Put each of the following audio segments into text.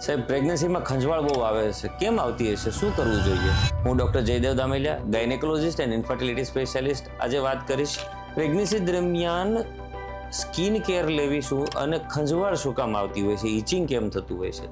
સાહેબ પ્રેગ્નન્સીમાં ખંજવાળ બહુ આવે છે. કેમ આવતી હશે? શું કરવું જોઈએ? હું doctor Jaydev Dameliya gynaecologist and infertility specialist આજે વાત કરીશ. પ્રેગ્નન્સી દરમિયાન સ્કિન કેર લેવી શું અને ખંજવાળ શું કામ આવતી હોય છે? ઇચિંગ કેમ થતું હોય છે?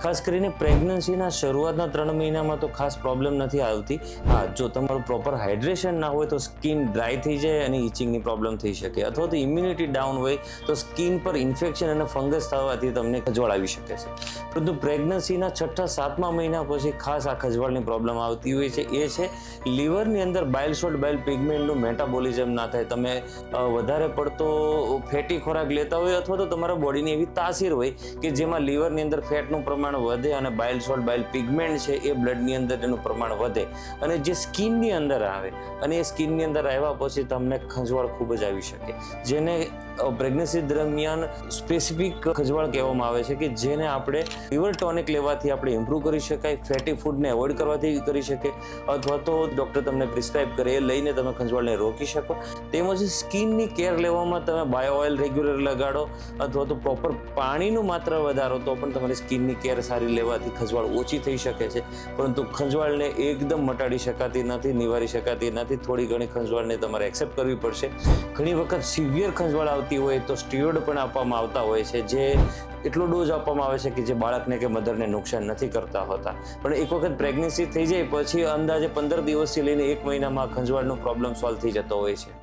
ખાસ કરીને પ્રેગ્નન્સીના શરૂઆતના ત્રણ મહિનામાં તો ખાસ પ્રોબ્લેમ નથી આવતી. હા, જો તમારું પ્રોપર હાઇડ્રેશન ના હોય તો સ્કિન ડ્રાય થઈ જાય અને ઇચિંગની પ્રોબ્લેમ થઈ શકે. અથવા તો ઇમ્યુનિટી ડાઉન હોય તો સ્કિન પર ઇન્ફેક્શન અને ફંગસ થવાથી તમને ખજવાળ આવી શકે છે. પરંતુ પ્રેગ્નન્સીના છઠ્ઠા, સાતમા મહિના પછી ખાસ આ ખજવાળની પ્રોબ્લેમ આવતી હોય છે. એ છે લીવરની અંદર બાઇલ શોટ બાયલ પિગમેન્ટનું મેટાબોલિઝમ ના થાય. તમે વધારે પડતો ફેટી ખોરાક લેતા હોય અથવા તો તમારા બોડીની એવી તાસીર હોય કે જેમાં લીવરની અંદર ફેટનું પ્રમાણ વધે અને બાઇલ સોલ્ટ, બાઇલ પિગમેન્ટ છે એ બ્લડની અંદર એનું પ્રમાણ વધે. અને જે સ્કિનની અંદર આવે, અને એ સ્કિનની અંદર આવ્યા પછી તમને ખંજવાળ ખૂબ જ આવી શકે. જેને પ્રેગ્નન્સી દરમિયાન સ્પેસિફિક ખજવાળ કહેવામાં આવે છે કે જેને આપણે લિવર ટોનિક લેવાથી આપણે ઇમ્પ્રૂવ કરી શકાય ફેટી ફૂડને એવોઇડ કરવાથી કરી શકે અથવા તો ડૉક્ટર તમને પ્રિસ્ક્રાઇબ કરે એ લઈને તમે ખંજવાળને રોકી શકો. તેમજ સ્કિનની કેર લેવામાં તમે બાયો ઓઇલ રેગ્યુલર લગાડો, અથવા તો પ્રોપર પાણીનું માત્ર વધારો તો પણ તમારી સ્કિનની કેર સારી લેવાથી ખંજવાળ ઓછી થઈ શકે છે. પરંતુ ખંજવાળને એકદમ મટાડી શકાતી નથી, નિવારી શકાતી નથી, થોડી ઘણી ખંજવાળને તમારે એક્સેપ્ટ કરવી પડશે. ઘણી વખત સિવિયર ખંજવાળ આવતી હોય તો સ્ટીરોડ પણ આપવામાં આવતા હોય છે, જે એટલો ડોઝ આપવામાં આવે છે કે જે બાળકને કે મધરને નુકસાન નથી કરતા હોતા. પણ એક વખત પ્રેગ્નન્સી થઈ જાય, પછી અંદાજે પંદર દિવસથી લઈને એક મહિનામાં ખંજવાળનો પ્રોબ્લેમ સોલ્વ થઈ જતો હોય છે.